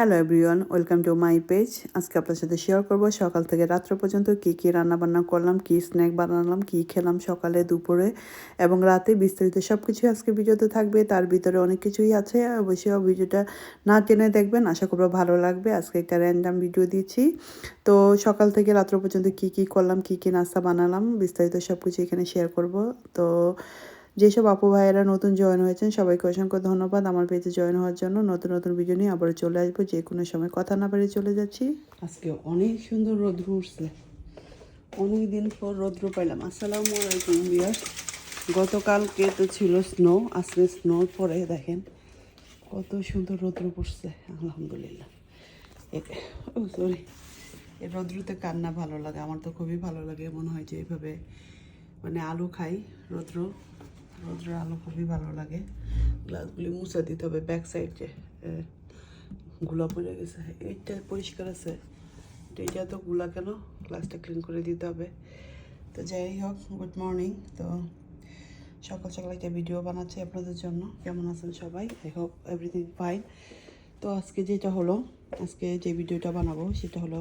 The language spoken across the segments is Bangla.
Hello everyone welcome to my page আজকে আপনার সাথে শেয়ার করব সকাল থেকে রাত্র পর্যন্ত কী কী রান্না বান্না করলাম, কী স্ন্যাক বানালাম, কী খেলাম সকালে, দুপুরে এবং রাতে বিস্তারিত সব কিছুই আজকে ভিডিওতে থাকবে। তার ভিতরে অনেক কিছুই আছে, অবশ্যই ভিডিওটা না টেনে দেখবেন। আশা করব ভালো লাগবে। আজকে একটা র্যান্ডাম ভিডিও দিচ্ছি। তো সকাল থেকে রাত্র পর্যন্ত কী কী করলাম, কী কী নাস্তা বানালাম, বিস্তারিত সব কিছু এখানে শেয়ার করব। তো যেসব আপু ভাইয়েরা নতুন জয়েন হয়েছেন, সবাইকে অসংখ্য ধন্যবাদ। আমার পেজে জয়েন হওয়ার জন্য নতুন নতুন ভিডিও নিয়ে আবার চলে আসব। যে কোনো সময় কথা না বাড়িয়ে চলে যাচ্ছি। আজকে অনেক সুন্দর রৌদ্র উঠছে। অনেক দিন পর রৌদ্র পাইলাম। আসসালামু আলাইকুম বিয়ার গতকালকে তো ছিল স্নো আজকে স্নোর পরে দেখেন কত সুন্দর রৌদ্র পড়ছে, আলহামদুলিল্লাহ। সরি এই রৌদ্রতে কান্না ভালো লাগে, আমার তো খুবই ভালো লাগে। মনে হয় যে এইভাবে মানে আলু খাই রৌদ্র। রৌদ্রের আলো খুবই ভালো লাগে। গ্লাসগুলি মুছে দিতে হবে ব্যাক সাইড যে গুলা পড়ে গেছে। এইটা পরিষ্কার আছে। এইটা তো গুলা কেন? গ্লাসটা ক্লিন করে দিতে হবে। তো যাই হোক গুড মর্নিং তো সকাল সকাল একটা ভিডিও বানাচ্ছি আপনাদের জন্য। কেমন আছেন সবাই? আই হোপ এভরিথিং ফাইন তো আজকে যেটা হলো, আজকে যে ভিডিওটা বানাবো, সেটা হলো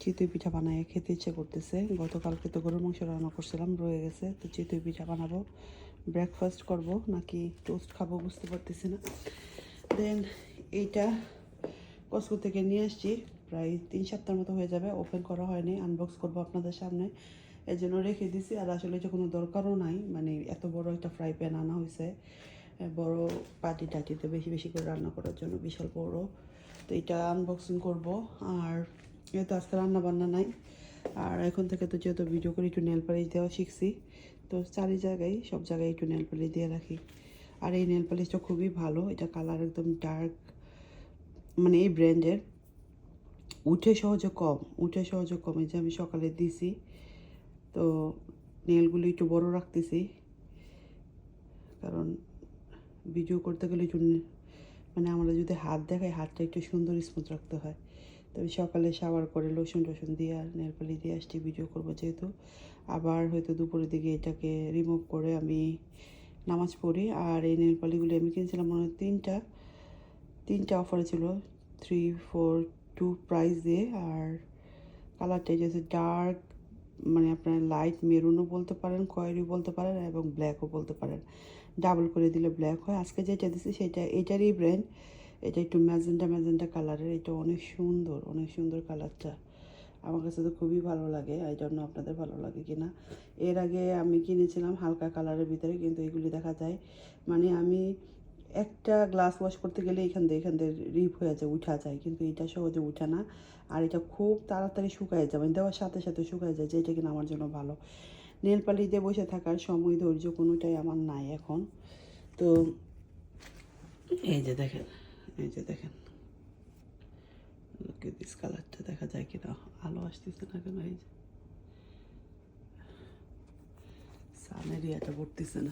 চিতই পিঠা বানায় খেতে ইচ্ছে করতেছে। গতকালকে তো গরুর মাংস রান্না করছিলাম, রয়ে গেছে। তো চিতই পিঠা বানাবো ব্রেকফাস্ট করব, নাকি টোস্ট খাব বুঝতে পারতেছি না। দেন এইটা কসকো থেকে নিয়ে আসছি। প্রায় তিন সপ্তাহ মতো হয়ে যাবে ওপেন করা হয়নি আনবক্স করব আপনাদের সামনে। এর জন্য রেখে দিছি, আর আসলে এটা কোনো দরকারও নাই। মানে এত বড় একটা ফ্রাই প্যান আনা হয়েছে। বড় পার্টি টাটিতে বেশি বেশি করে রান্না করার জন্য বিশাল বড়। তো এটা আনবক্সিং করব, আর যেহেতু আজকে রান্না বান্না নাই, আর এখন থেকে তো যেহেতু ভিডিও করে একটু নেল পালিশ দেওয়া শিখছি, তো চারি জায়গায়, সব জায়গায় একটু নেল পালিশ দিয়ে রাখি। আর এই নেল পালিশটা খুবই ভালো, এটা কালার একদম ডার্ক মানে এই ব্র্যান্ডের উঠে সহজে কম, উঠে সহজে কম, এই যে আমি সকালে দিছি, তো নেলগুলো একটু বড় রাখতেছি। কারণ ভিডিও করতে গেলে একটু মানে আমরা যদি হাত দেখাই হাতটা একটু সুন্দর স্মুথ রাখতে হয়। তবে সকালে শাওয়ার করে লোশন টোশন দিয়ে আর নেলপালি দিয়ে আসছি ভিডিও করব যেহেতু। আবার হয়তো দুপুরের দিকে এটাকে রিমুভ করে আমি নামাজ পড়ি। আর এই নেলপালিগুলি আমি কিনছিলাম মনে হয় তিনটা তিনটা অফারে ছিল। থ্রি ফোর টু প্রাইস দিয়ে আর কালারটা যেহেতু ডার্ক মানে আপনার লাইট মেরুনও বলতে পারেন খয়েরি বলতে পারেন এবং ব্ল্যাকও বলতে পারেন। ডাবল করে দিলে ব্ল্যাক হয়। আজকে যেটা দিচ্ছি সেটা, এটারই ব্র্যান্ড এটা একটু ম্যাজেন্টা ম্যাজেন্টা কালারের, এটা অনেক সুন্দর অনেক সুন্দর কালারটা। আমার কাছে তো খুবই ভালো লাগে এই জন্য আপনাদের ভালো লাগে কি না এর আগে আমি কিনেছিলাম হালকা কালারের ভিতরে, কিন্তু এগুলি দেখা যায় মানে আমি একটা গ্লাস ওয়াশ করতে গেলে এখান দিয়ে এখান দিয়ে রিপ হয়ে যায়, উঠা যায়, কিন্তু এটা সহজে উঠে না। আর এটা খুব তাড়াতাড়ি শুকায় যায় মানে দেওয়ার সাথে সাথে শুকায় যায়, যেটা কিনা আমার জন্য ভালো। নেল দিয়ে বসে থাকার সময় ধৈর্য কোনোটাই আমার নাই এখন। তো এই যে দেখেন। এই যে দেখেন। লোকে দিস কালারটা দেখা যায় কিনা, আলো আসতেছে না কেন এই যে? সানের ইয়েটা পড়তেছে না।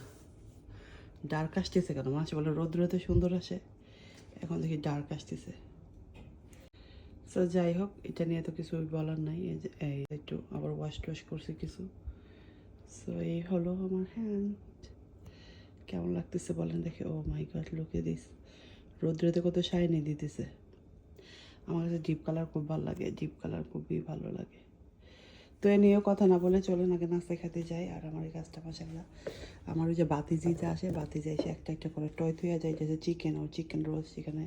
ডার্ক আসতেছে কেন? মাছ বলে রৌদ্রতে সুন্দর আসে। এখন দেখি ডার্ক আসতেছে। তো যাই হোক, এটা নিয়ে তো কিছু বলার নাই। এই যে, এই একটু আবার ওয়াশ টোয়াশ করছি কিছু। সো এই হলো আমার হ্যান্ড কেমন লাগতেছে বলেন দেখে? ও মাই গড লুকে দিস রৌদ্রতে কত শাইনি দিতেছে। আমার কাছে ডিপ কালার খুব ভালো লাগে ডিপ কালার খুবই ভালো লাগে। তো এ নিয়েও কথা না বলে চলেন আগে নাস্তা খেতে যাই, আর আমার এই কাজটা মাসাল্লাহ আমার ওই যে বাতিজিতে আসে বাতি বাতিজি এসে একটা একটা করে টয় থুয়ে যায়, যে চিকেন ও চিকেন রোস্ট সেখানে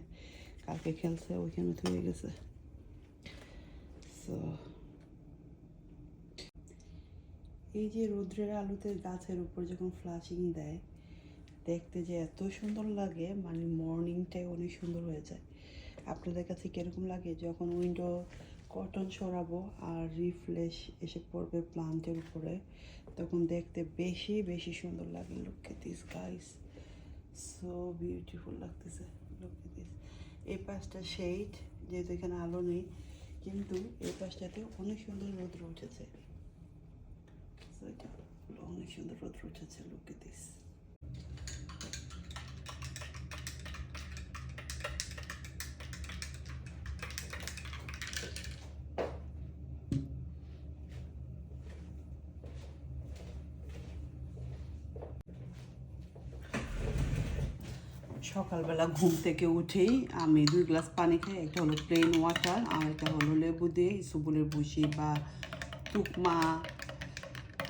কালকে খেলছে, ওইখানে থুয়ে গেছে। সো এই যে রৌদ্রের আলোতে গাছের উপর যখন ফ্লাশিং দেয় দেখতে যে এত সুন্দর লাগে মানে মর্নিংটাই অনেক সুন্দর হয়ে যায়। আপনাদের কাছে কীরকম লাগে? যখন উইন্ডো কটন সরাবো আর রিফ্লেশ এসে পড়বে প্লান্টের উপরে, তখন দেখতে বেশি বেশি সুন্দর লাগে। Look at this guys so beautiful লাগতেছে। লুক এট দিস এই পাশটা শেড যেহেতু এখানে আলো নেই, কিন্তু এই পাশটাতে অনেক সুন্দর রোদ্র উঠেছে। অনেক সুন্দর রোদ্র উঠেছে। লুক দিস সকালবেলা ঘুম থেকে উঠেই আমি দুই গ্লাস পানি খাই, একটা হলো প্লেন ওয়াটার আর একটা হলো লেবু দিয়ে সুবুলের ভুসি বা টুকমা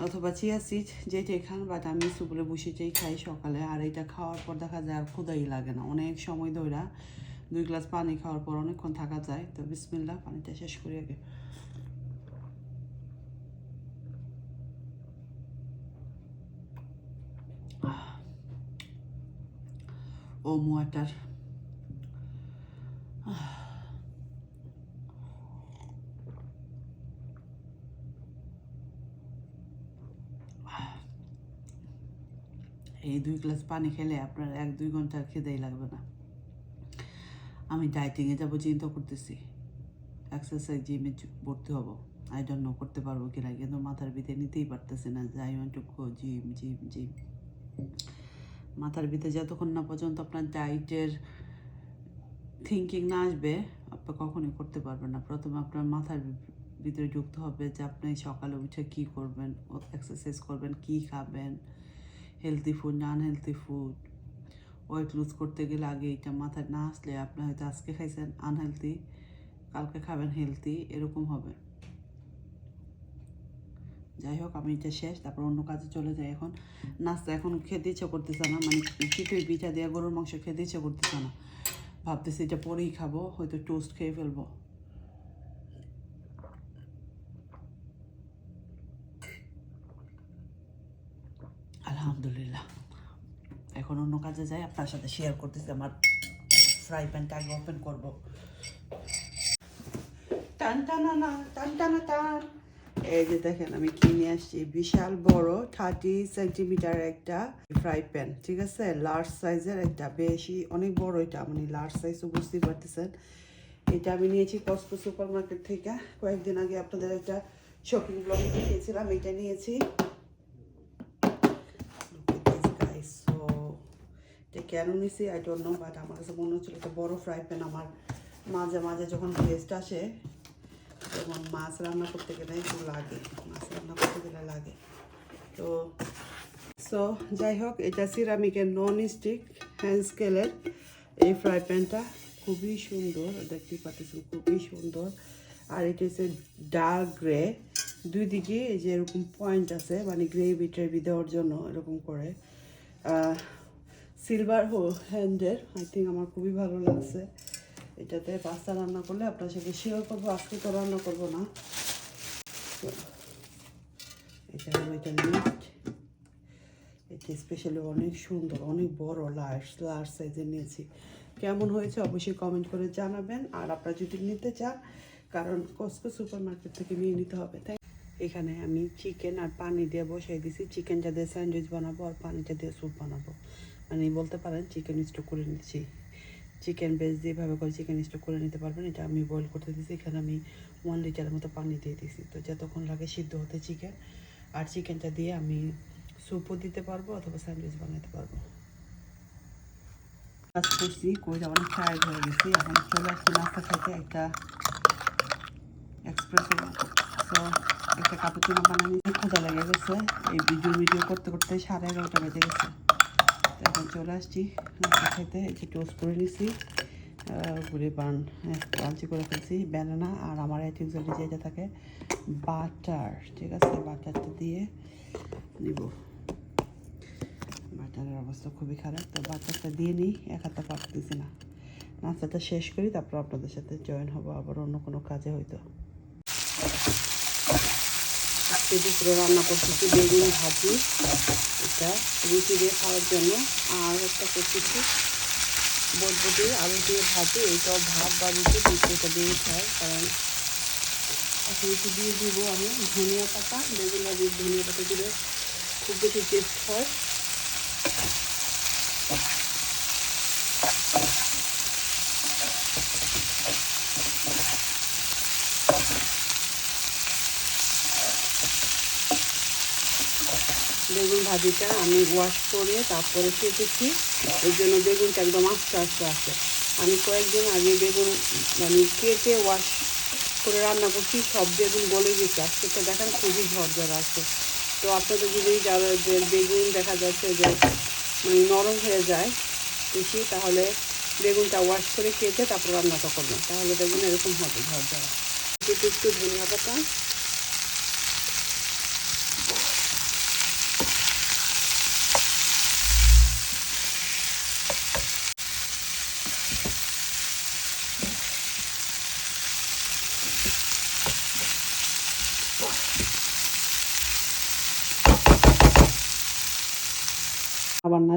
অথবা চিয়া সিড যেটাই খান বাট আমি সুবুলের ভুসিটাই খাই সকালে আর এটা খাওয়ার পর দেখা যায় আর ক্ষুদাই লাগে না। অনেক সময় ধরে দুই গ্লাস পানি খাওয়ার পর অনেকক্ষণ থাকা যায়, তো বিসমিল্লা পানিটা শেষ করি আগে। ও ওয়াটার এই দুই গ্লাস পানি খেলে আপনার এক দুই ঘণ্টার খেতেই লাগবে না। আমি ডাইটিংয়ে যাব, চিন্তা করতেছি। এক্সারসাইজ জিমে ভর্তি হব। আই ডোন্ট নো করতে পারব কিনা, কিন্তু মাথার ভিতরে নিতেই পারতেছি না। যে I want to gym gym gym মাথার ভিতরে যতক্ষণ না পর্যন্ত আপনার ডায়েটের থিঙ্কিং না আসবে আপনি কখনোই করতে পারবেন না। প্রথমে আপনার মাথার ভিতরে যুক্ত হবে যে আপনি সকালে উঠে কী করবেন এক্সারসাইজ করবেন, কী খাবেন হেলদি ফুড না আনহেলদি ফুড ওয়েট লুজ করতে গেলে আগে এটা মাথায় না আসলে আপনি হয়তো আজকে খাইছেন আনহেলদি কালকে খাবেন হেলদি এরকম হবে। যাই হোক, আমি এটা শেষ, তারপর অন্য কাজে চলে যাই এখন। নাস্তা এখন খেতে ইচ্ছে করতেছে না মানে চিতই পিঠা দিয়ে গরুর মাংস খেতে ইচ্ছে করতেছে না। ভাবতেছি এটা পরেই খাব, হয়তো টোস্ট খেয়ে ফেলব। আলহামদুলিল্লাহ। এখন অন্য কাজে যাই, আপনার সাথে শেয়ার করতেছি আমার ফ্রাই প্যানটা আগে ওপেন করব। টান, টানা টান টানা, টান। এই যে দেখেন, আমি কিনে আসছি? বিশাল বড় থার্টি সেন্টিমিটার একটা ফ্রাই প্যান ঠিক আছে? লার্জ সাইজের একটা, বেশি, অনেক বড় এটা মানে লার্জ সাইজও বুঝতেই পারতেছেন। এটা আমি নিয়েছি কস্কো সুপার মার্কেট থেকে। কয়েকদিন আগে আপনাদের একটা শপিং ব্লগে দেখিয়েছিলাম, এটা নিয়েছি। এটা কেন নিছি আই ডোন্ট নো বাট আমার কাছে মনে হচ্ছিল একটা বড় ফ্রাই প্যান আমার মাঝে মাঝে যখন গেস্ট আসে যেমন মাছ রান্না করতে গেলে একটু লাগে, মাছ রান্না করতে গেলে লাগে। তো সো যাই হোক, এটা সিরামিকের নন স্টিক হ্যান্ড স্কেলের এই ফ্রাই প্যানটা খুবই সুন্দর, দেখতে পাচ্ছেন, খুবই সুন্দর। আর এটা হচ্ছে ডার্ক গ্রে দুই দিকে এই যে এরকম পয়েন্ট আছে মানে গ্রেভি ট্রেভি দেওয়ার জন্য এরকম করে। সিলভার হ্যান্ডের আই থিঙ্ক আমার খুবই ভালো লাগছে। এটাতে পাস্তা রান্না করলে আপনার সাথে শেয়ার করব, আজকে তো রান্না করব না। এটা হলো এটা লিফট এটা স্পেশালি অনেক সুন্দর, অনেক বড় লার্জ লার্জ সাইজের নিয়েছি। কেমন হয়েছে অবশ্যই কমেন্ট করে জানাবেন। আর আপনারা যদি নিতে চান, কারণ কস্কো সুপার মার্কেট থেকে নিয়ে নিতে হবে। তাই এখানে আমি চিকেন আর পানি দিয়ে বসাই দিছি চিকেনটা দিয়ে স্যান্ডউইচ বানাবো আর পানিটা দিয়ে স্যুপ বানাবো। মানে বলতে পারেন চিকেন স্টোক করে নিচ্ছি। চিকেন বেস দিয়ে করে চিকেন স্টোক করে নিতে পারবেন। এটা আমি বয়েল করতে দিয়েছি। এখানে আমি ওয়ান লিটারের মতো পানি দিয়ে দিয়েছি। তো যতক্ষণ লাগে সিদ্ধ হতে চিকেন আর চিকেনটা দিয়ে আমি স্যুপও দিতে পারব অথবা স্যান্ডউইচ বানাতে পারব। কাজ করছি কইটা অনেক টায়ার্ড হয়ে গেছি। এখন চলে আসছি নাস্তা খেতে একটা এক্সপ্রেস তো একটা কাপুচিনো বানানি। খোঁজা লেগে গেছে। এই ভিডিও ভিডিও করতে করতে সাড়ে এগারোটা বেজে গেছে। এখন চলে আসছি। খেতে, একটু টোস্ট করে নিছি। ঘুরে বান লাঞ্চি করে ফেলছি। ব্যানানা আর আমার আইটেমসগুলি যেটা থাকে বাটার ঠিক আছে? বাটারটা দিয়ে নিব। বাটারের অবস্থা খুবই খারাপ, তো বাটারটা দিয়ে নিই, এক হাতে পারতেছি না। নাস্তাটা শেষ করি, তারপর আপনাদের সাথে জয়েন হব আবার অন্য কোনো কাজে হয়তো। আজকে দুপুরে রান্না করতেছি বেগুন ভাজি, এটা রুটি দিয়ে খাওয়ার জন্য, আর একটা করতেছি বটবটি আলু দিয়ে ভাজি এইটাও ভাত বা রুটি দুটোটা দিয়ে খাই, কারণ রুটি দিয়ে দিব আমি ধনিয়া পাতা, বেগুন ভাজি ধনিয়া পাতা দিলে খুব বেশি টেস্ট হয়। বেগুন ভাজিটা আমি ওয়াশ করে তারপরে কেটেছি। ওই জন্য বেগুনটা একদম আস্তে আস্তে আসে। আমি কয়েকদিন আগে বেগুন মানে কেটে ওয়াশ করে রান্না করছি, সব বেগুন গলে গেছে। আজকে তো দেখেন খুবই ঝরঝর আছে। তো আপনাদের যদি যারা যে বেগুন দেখা যাচ্ছে যে মানে নরম হয়ে যায় বেশি, তাহলে বেগুনটা ওয়াশ করে কেটে তারপর রান্নাটা করব তাহলে বেগুন এরকম হবে ঝড় ঝরা একটু একটু ধনিয়া পাতা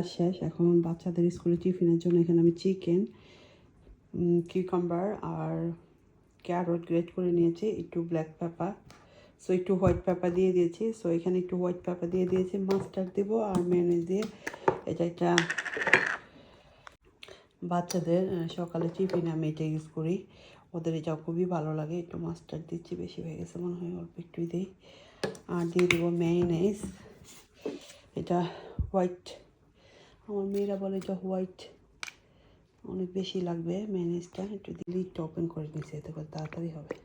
আবার শেষ। এখন বাচ্চাদের স্কুলে টিফিনের জন্য এখানে আমি চিকেন কিউকাম্বার আর ক্যারট গ্রেট করে নিয়েছি, একটু ব্ল্যাক পেপার সো একটু হোয়াইট পেপার দিয়ে দিয়েছি সো এখানে একটু হোয়াইট পেপার দিয়ে দিয়েছি মাস্টার্ড দেবো আর মেয়নিজ দিয়ে এটা একটা বাচ্চাদের সকালে টিফিনে আমি এটা ইউজ করি। ওদের এটা খুবই ভালো লাগে, একটু মাস্টার্ড দিচ্ছি, বেশি হয়ে গেছে মনে হয়, অল্প একটুই দিই। আর দিয়ে দেবো মেয়নিজ এটা হোয়াইট আমার মেয়েরা বলে যে হোয়াইট অনেক বেশি লাগবে ম্যানেজটা একটু লিডটা ওপেন করে নিচ্ছে এতে করে তাড়াতাড়ি হবে।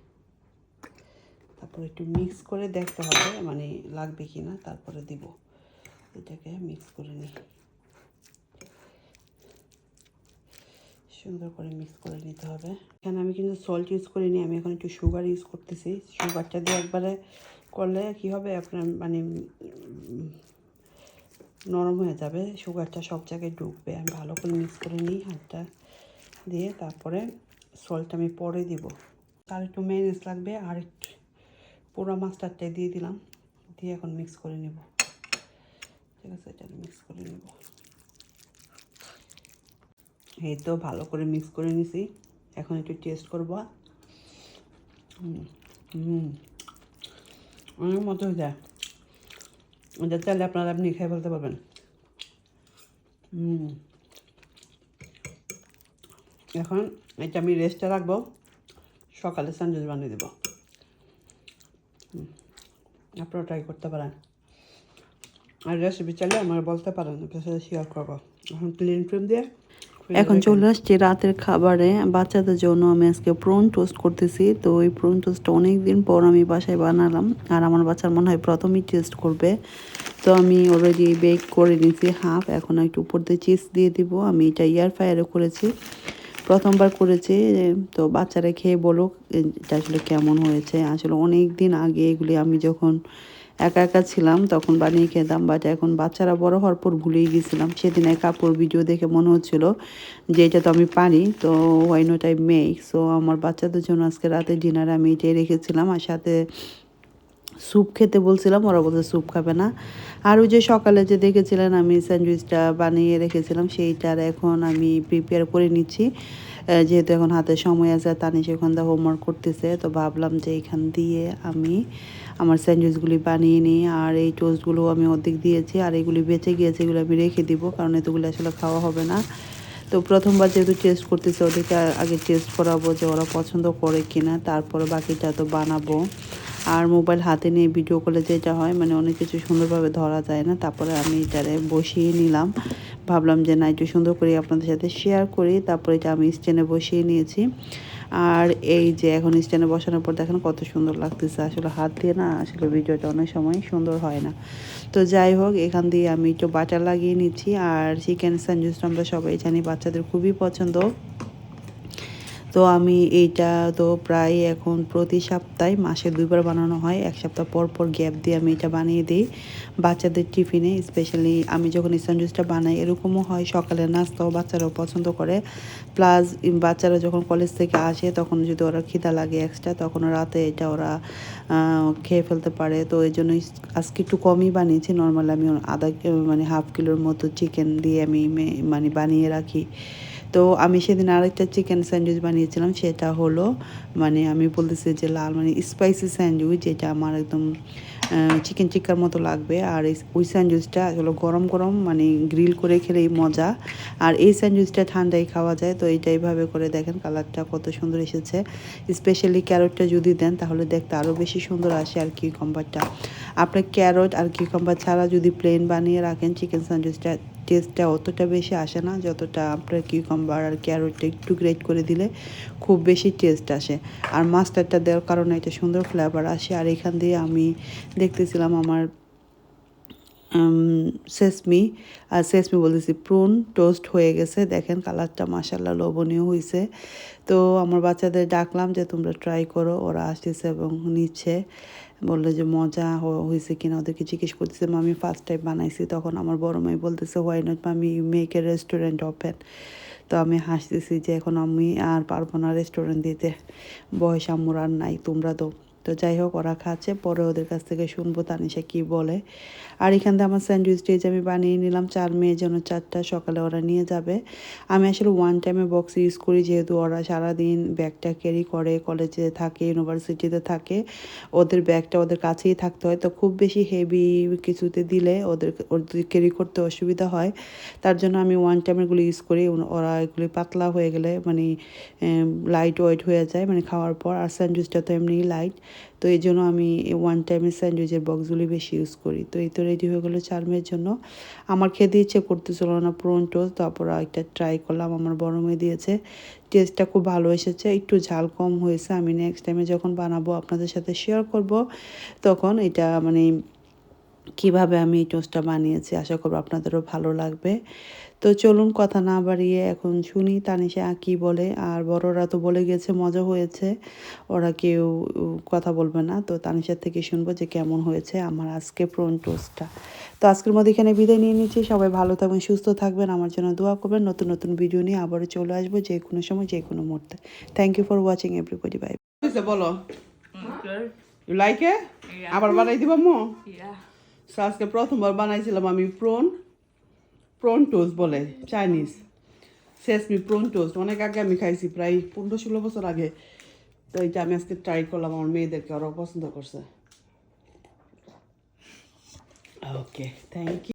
তারপর একটু মিক্স করে দেখতে হবে মানে লাগবে কি না তারপরে দিব। এটাকে মিক্স করে নিই। সুন্দর করে মিক্স করে নিতে হবে। এখানে আমি কিন্তু সল্ট ইউজ করিনি, আমি এখন একটু সুগার ইউজ করতেছি। সুগারটা দিয়ে একবারে করলে কি হবে? আপনার মানে নরম হয়ে যাবে, সুগারটা সব জায়গায় ঢুকবে। আমি ভালো করে মিক্স করে নিই হাতটা দিয়ে, তারপরে সল্ট আমি পরে দিব। তার একটু মেয়নিজ লাগবে, আর একটু পুরো মাস্টারটাই দিয়ে দিলাম, দিয়ে এখন মিক্স করে নেব। ঠিক আছে, এটা মিক্স করে নেব। এই তো ভালো করে মিক্স করে নিছি। এখন একটু টেস্ট করব। হুম অনেক মতো হয়ে যায়। এটা চাইলে আপনারা আপনি খেয়ে ফেলতে পারবেন। এখন এটা আমি রেস্টে রাখব। সকালে স্যান্ডউইচ বানিয়ে দেবো। আপনারা ট্রাই করতে পারেন। আর রেসিপি চাইলে আমার বলতে পারেন শেয়ার করব। এখন ক্লিন ফ্রেম দিয়ে এখন চলে আসছে রাতের খাবারে। বাচ্চাদের জন্য আমি আজকে প্রন টোস্ট করতেছি। তো ওই প্রন টোস্টটা অনেক দিন পর আমি বাসায় বানালাম। আর আমার বাচ্চার মনে হয় প্রথমেই টেস্ট করবে। তো আমি অলরেডি বেক করে নিয়েছি হাফ এখন একটু উপর দিয়ে চিজ দিয়ে দিব। আমি এটা ইয়ার ফ্রায়ারে করেছি। প্রথমবার করেছি। তো বাচ্চারা খেয়ে বলুক এটা আসলে কেমন হয়েছে? আসলে অনেক দিন আগে এগুলি আমি যখন একা একা ছিলাম, তখন বানিয়ে খেতাম বাট এখন বাচ্চারা বড় হওয়ার পর ভুলেই গেছিলাম। সেদিন এক কাপড় ভিডিও দেখে মনে হচ্ছিল যে এটা তো আমি পারি, তো why not I make so আমার বাচ্চাদের জন্য আজকে রাতে ডিনারে আমি এটাই রেখেছিলাম, আর সাথে স্যুপ খেতে বলছিলাম, ওরা বলছে স্যুপ খাবে না। আর ওই যে সকালে যে দেখেছিলেন আমি স্যান্ডউইচটা বানিয়ে রেখেছিলাম, সেইটার এখন আমি প্রিপেয়ার করে নিচ্ছি। যেহেতু এখন হাতে সময় আছে তানি সেখান দিয়ে হোমওয়ার্ক করতেছে, তো ভাবলাম যে এখান দিয়ে আমি আমার স্যান্ডউইচগুলি বানিয়ে নিই আর এই টোস্টগুলো আমি অর্ধেক দিয়েছি আর এগুলি বেঁচে গিয়েছে, এগুলো আমি রেখে দিব কারণ এতগুলো আসলে খাওয়া হবে না। তো প্রথমবার যেহেতু টেস্ট করতেছে, ওদেরকে আগে টেস্ট করাবো যে ওরা পছন্দ করে কিনা, তারপরে বাকিটা তো বানাবো। আর মোবাইল হাতে নিয়ে ভিডিও করলে যেটা হয় মানে অনেক কিছু সুন্দরভাবে ধরা যায় না, তারপরে আমি এটারে বসিয়ে নিলাম। ভাবলাম যে না, একটু সুন্দর করে আপনাদের সাথে শেয়ার করি, তারপরে এটা আমি স্ট্যান্ডে বসিয়ে নিয়েছি। আর এই যে এখন স্ট্যান্ডে বসানোর পর দেখেন কত সুন্দর লাগতেছে। আসলে হাত দিয়ে না, আসলে ভিডিওটা অনেক সময় সুন্দর হয় না। তো যাই হোক, এখান দিয়ে আমি একটু বাটার লাগিয়ে নিচ্ছি। আর চিকেন স্যান্ডউইচটা আমরা সবাই জানি বাচ্চাদের খুবই পছন্দ। তো আমি এইটা তো প্রায় এখন প্রতি সপ্তাহে মাসে দুইবার বানানো হয়। এক সপ্তাহ পর পর গ্যাপ দিয়ে আমি এটা বানিয়ে দিই। বাচ্চাদের টিফিনে, স্পেশালি আমি যখন স্যান্ডউইচটা বানাই, এরকমও হয় সকালে নাস্তাও বাচ্চারাও পছন্দ করে। প্লাস বাচ্চারা যখন কলেজ থেকে আসে, তখন যদি ওরা খিদা লাগে এক্সট্রা তখন রাতে এটা ওরা খেয়ে ফেলতে পারে। তো এই জন্য আজকে একটু কমই বানিয়েছি। নর্মাল আমি আধা মানে হাফ কিলোর মতো চিকেন দিয়ে আমি মানে বানিয়ে রাখি। তো আমি সেদিন আরেকটা চিকেন স্যান্ডউইচ বানিয়েছিলাম, সেটা হলো মানে আমি বলতেছি যে লাল মানে স্পাইসি স্যান্ডউইচ যেটা আমার একদম চিকেন চিক্কার মতো লাগবে। আর এই- ওই স্যান্ডউইচটা আসলে গরম গরম মানে গ্রিল করে খেলেই মজা। আর এই স্যান্ডউইচটা ঠান্ডায় খাওয়া যায়, তো এইটা এইভাবে করে দেখেন কালারটা কত সুন্দর এসেছে। স্পেশালি ক্যারটটা যদি দেন, তাহলে দেখতে আরও বেশি সুন্দর আসে আর কিউকাম্বারটা আপনি ক্যারট আর কিউকাম্বার ছাড়া যদি প্লেন বানিয়ে রাখেন চিকেন স্যান্ডউইচটা টেস্টটা অতটা বেশি আসে না, যতটা আপনার কিউকাম্বার আর ক্যারোটটা একটু গ্রেট করে দিলে খুব বেশি টেস্ট আসে। আর মাস্টারটা দেওয়ার কারণে এটা সুন্দর ফ্লেভার আসে। আর এখান দিয়ে আমি দেখতেছিলাম আমার সেসমি আর সেসমি বলতেছি প্রুন টোস্ট হয়ে গেছে। দেখেন কালারটা মাসাল্লাহ লোভনীয় হয়েছে তো আমার বাচ্চাদের ডাকলাম যে তোমরা ট্রাই করো, ওরা আসতেছে এবং নিচ্ছে। বলল যে, মজা হয়েছে কিনা? ওদেরকে জিজ্ঞেস করতেছে, মামি ফার্স্ট টাইম বানাইছি। তখন আমার বড় মাই বলতেছে why not mummy? Make a restaurant open তো আমি হাসতেছি যে, এখন আমি আর পারব না রেস্টুরেন্ট দিতে। বয়স আমার আর নাই, তোমরা তো তো যাই হোক, ওরা খাচ্ছে, পরে ওদের কাছ থেকে শুনব তানিশা কি বলে। আর এখান থেকে আমার স্যান্ডউইচ যে আমি বানিয়ে নিলাম, চার মেয়ের জন্য চারটা সকালে ওরা নিয়ে যাবে। আমি আসলে ওয়ান টাইমে বক্স ইউজ করি, যেহেতু ওরা সারাদিন ব্যাগটা ক্যারি করে কলেজে থাকে ইউনিভার্সিটিতে থাকে। ওদের ব্যাগটা ওদের কাছেই থাকতে হয়, তো খুব বেশি হেভি কিছুতে দিলে ওদের ওদের ক্যারি করতে অসুবিধা হয়। তার জন্য আমি ওয়ান টাইমেরগুলো ইউজ করি ওরা এগুলি পাতলা হয়ে গেলে মানে লাইট ওয়েট হয়ে যায় মানে খাওয়ার পর। আর স্যান্ডউইচটা তো এমনি লাইট তো এই জন্য আমি ওয়ান টাইমের স্যান্ডউইচের বক্সগুলি বেশি ইউজ করি। তো এই তো রেডি হয়ে গেলো চার মেয়ের জন্য। আমার খেতে ইচ্ছে করতেছিল না প্রন টোস্ট তারপর একটা ট্রাই করলাম, আমার বড় মেয়ে দিয়েছে। টেস্টটা খুব ভালো এসেছে, একটু ঝাল কম হয়েছে। আমি নেক্সট টাইমে যখন বানাবো আপনাদের সাথে শেয়ার করব, তখন এটা মানে কীভাবে আমি এই টোস্টটা বানিয়েছি, আশা করব আপনাদেরও ভালো লাগবে। তো চলুন কথা না বাড়িয়ে এখন শুনি তানিশা কি বলে। আর বড়রা তো বলে গেছে মজা হয়েছে। ওরা কেউ কথা বলবে না। তো তানিশার থেকে শুনব যে কেমন হয়েছে আমার আজকে প্রন টোস্টটা। তো আজকের মধ্যে এখানে বিদায় নিয়ে নিচ্ছি। সবাই ভালো থাকবেন সুস্থ থাকবেন। আমার জন্য দোয়া করবেন। নতুন নতুন ভিডিও নিয়ে আবারও চলে আসব যে কোনো সময় যে কোনো মুহূর্তে। Thank you for watching everybody bye বলো। লাইক এ আবার বানাই দিবা মো. আজকে প্রথমবার বানাইছিলাম আমি প্রন। প্রন টোস্ট বলে চাইনিজ সেসমি প্রন টোস্ট অনেক আগে আমি খাইছি, প্রায় পনেরো ষোলো বছর আগে। তো এটা আমি আজকে ট্রাই করলাম, আমার মেয়েদেরকে, ওরাও পছন্দ করছে। Okay thank you